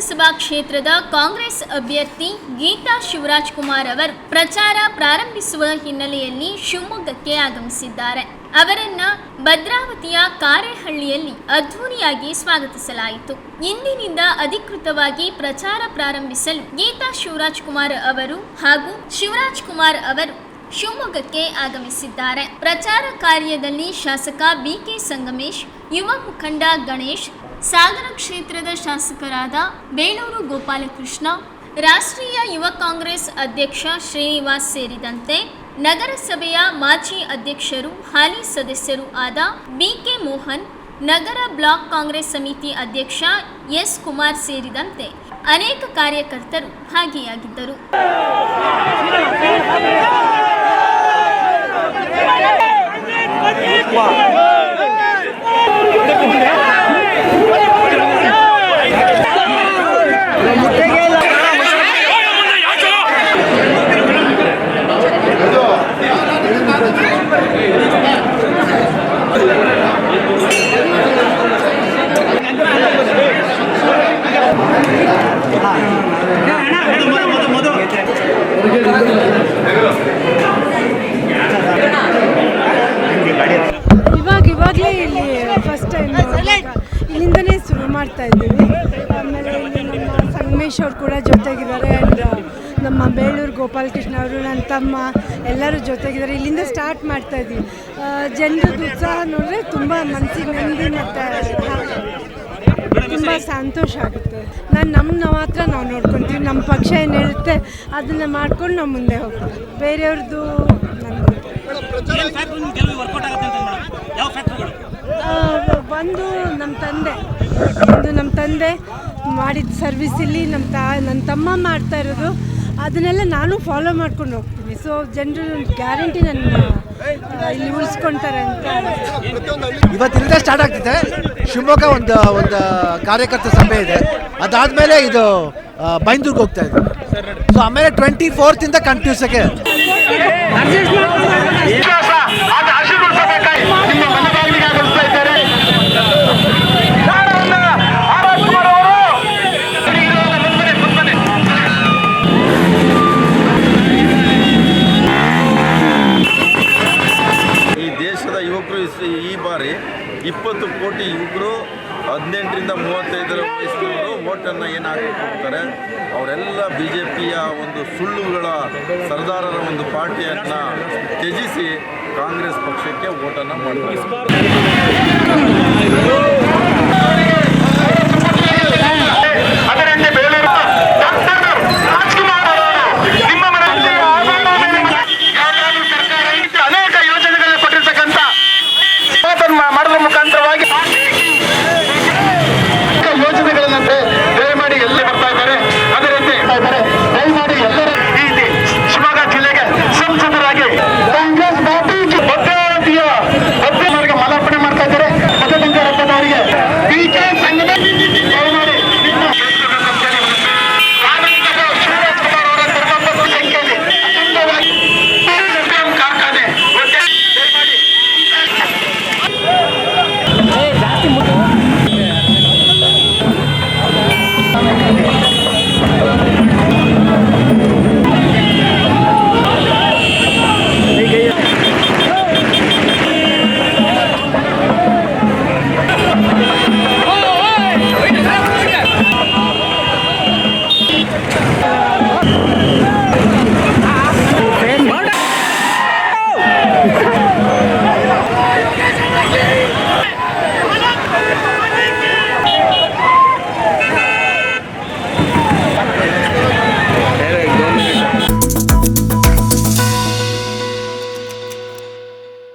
ಲೋಕಸಭಾ ಕ್ಷೇತ್ರದ ಕಾಂಗ್ರೆಸ್ ಅಭ್ಯರ್ಥಿ ಗೀತಾ ಶಿವರಾಜ್ ಕುಮಾರ್ ಅವರು ಪ್ರಚಾರ ಪ್ರಾರಂಭಿಸುವ ಹಿನ್ನೆಲೆಯಲ್ಲಿ ಶಿವಮೊಗ್ಗಕ್ಕೆ ಆಗಮಿಸಿದ್ದಾರೆ. ಅವರನ್ನ ಭದ್ರಾವತಿಯ ಕಾರೆಹಳ್ಳಿಯಲ್ಲಿ ಅದ್ಧೂರಿಯಾಗಿ ಸ್ವಾಗತಿಸಲಾಯಿತು. ಇಂದಿನಿಂದ ಅಧಿಕೃತವಾಗಿ ಪ್ರಚಾರ ಪ್ರಾರಂಭಿಸಲು ಗೀತಾ ಶಿವರಾಜ್ ಕುಮಾರ್ ಅವರು ಹಾಗೂ ಶಿವರಾಜ್ ಕುಮಾರ್ ಅವರು ಶಿವಮೊಗ್ಗಕ್ಕೆ ಆಗಮಿಸಿದ್ದಾರೆ. ಪ್ರಚಾರ ಕಾರ್ಯದಲ್ಲಿ ಶಾಸಕ ಬಿಕೆ ಸಂಗಮೇಶ್, ಯುವ ಮುಖಂಡ ಗಣೇಶ್ ಸಾಗರ ಕ್ಷೇತ್ರದ ಶಾಸಕರಾದ ಬೇಲೂರು ಗೋಪಾಲಕೃಷ್ಣ, ರಾಷ್ಟ್ರೀಯ ಯುವ ಕಾಂಗ್ರೆಸ್ ಅಧ್ಯಕ್ಷ ಶ್ರೀನಿವಾಸ್ ಸೇರಿದಂತೆ ನಗರಸಭೆಯ ಮಾಜಿ ಅಧ್ಯಕ್ಷರು, ಹಾಲಿ ಸದಸ್ಯರು ಆದ ಬಿಕೆ ಮೋಹನ್, ನಗರ ಬ್ಲಾಕ್ ಕಾಂಗ್ರೆಸ್ ಸಮಿತಿ ಅಧ್ಯಕ್ಷ ಎಸ್ ಕುಮಾರ್ ಸೇರಿದಂತೆ ಅನೇಕ ಕಾರ್ಯಕರ್ತರು ಭಾಗಿಯಾಗಿದ್ದರು. ಮಾಡ್ತಾ ಇದ್ದೀವಿ. ಆಮೇಲೆ ಇಲ್ಲಿ ನಮ್ಮ ಸಂಗಮೇಶ್ ಅವ್ರು ಕೂಡ ಜೊತೆಗಿದ್ದಾರೆ ಆ್ಯಂಡ್ ನಮ್ಮ ಬೇಳೂರು ಗೋಪಾಲಕೃಷ್ಣ ಅವರು ನನ್ನ ತಮ್ಮ ಎಲ್ಲರೂ ಜೊತೆಗಿದ್ದಾರೆ. ಇಲ್ಲಿಂದ ಸ್ಟಾರ್ಟ್ ಮಾಡ್ತಾ ಇದ್ದೀವಿ. ಜನರದ್ದು ಉತ್ಸಾಹ ನೋಡಿದ್ರೆ ತುಂಬ ಮನಸ್ಸಿಗೆ ನೆಮ್ಮದಿ ಮತ್ತು ತುಂಬ ಸಂತೋಷ ಆಗುತ್ತೆ. ನಾನು ನಮ್ಮ ಮಾತ್ರ ನಾವು ನೋಡ್ಕೊತೀವಿ. ನಮ್ಮ ಪಕ್ಷ ಏನು ಹೇಳುತ್ತೆ ಅದನ್ನು ಮಾಡ್ಕೊಂಡು ನಾವು ಮುಂದೆ ಹೋಗ್ತೀವಿ. ಬೇರೆಯವ್ರದ್ದು ಒಂದು ನಮ್ಮ ತಂದೆ. ಒಂದು ನಮ್ಮ ತಂದೆ ಮಾಡಿದ ಸರ್ವಿಸ್ ಇಲ್ಲಿ ನಮ್ಮ ತಾ ನನ್ನ ತಮ್ಮ ಮಾಡ್ತಾ ಇರೋದು. ಅದನ್ನೆಲ್ಲ ನಾನು ಫಾಲೋ ಮಾಡ್ಕೊಂಡು ಹೋಗ್ತೀನಿ. ಸೊ ಜನರು ಗ್ಯಾರಂಟಿ ನನ್ನ ಇಲ್ಲಿ ಉಳಿಸ್ಕೊಳ್ತಾರೆ ಅಂತ ಇವತ್ತಿಂದ ಸ್ಟಾರ್ಟ್ ಆಗ್ತಿದೆ. ಶಿವಮೊಗ್ಗ ಒಂದು ಒಂದು ಕಾರ್ಯಕರ್ತ ಸಭೆ ಇದೆ. ಅದಾದಮೇಲೆ ಇದು ಬೈಂದೂರ್ಗ್ ಬೈಂದೂರ್ಗೆ ಹೋಗ್ತಾ ಇದೆ ಸೊ ಆಮೇಲೆ ಟ್ವೆಂಟಿ ಇಂದ ಕಂಟಿನ್ಯೂಸ್ ಆಗಿ. ಹದಿನೆಂಟರಿಂದ ಮೂವತ್ತೈದರ ವಯಸ್ಸಿನವರು ಓಟನ್ನು ಏನು ಹಾಕಲಿಕ್ಕೆ ಹೋಗ್ತಾರೆ? ಅವರೆಲ್ಲ ಬಿ ಜೆ ಪಿಯ ಒಂದು ಸುಳ್ಳುಗಳ ಸರ್ದಾರರ ಒಂದು ಪಾರ್ಟಿಯನ್ನು ತ್ಯಜಿಸಿ ಕಾಂಗ್ರೆಸ್ ಪಕ್ಷಕ್ಕೆ ಓಟನ್ನು ಮಾಡ್ತಾರೆ.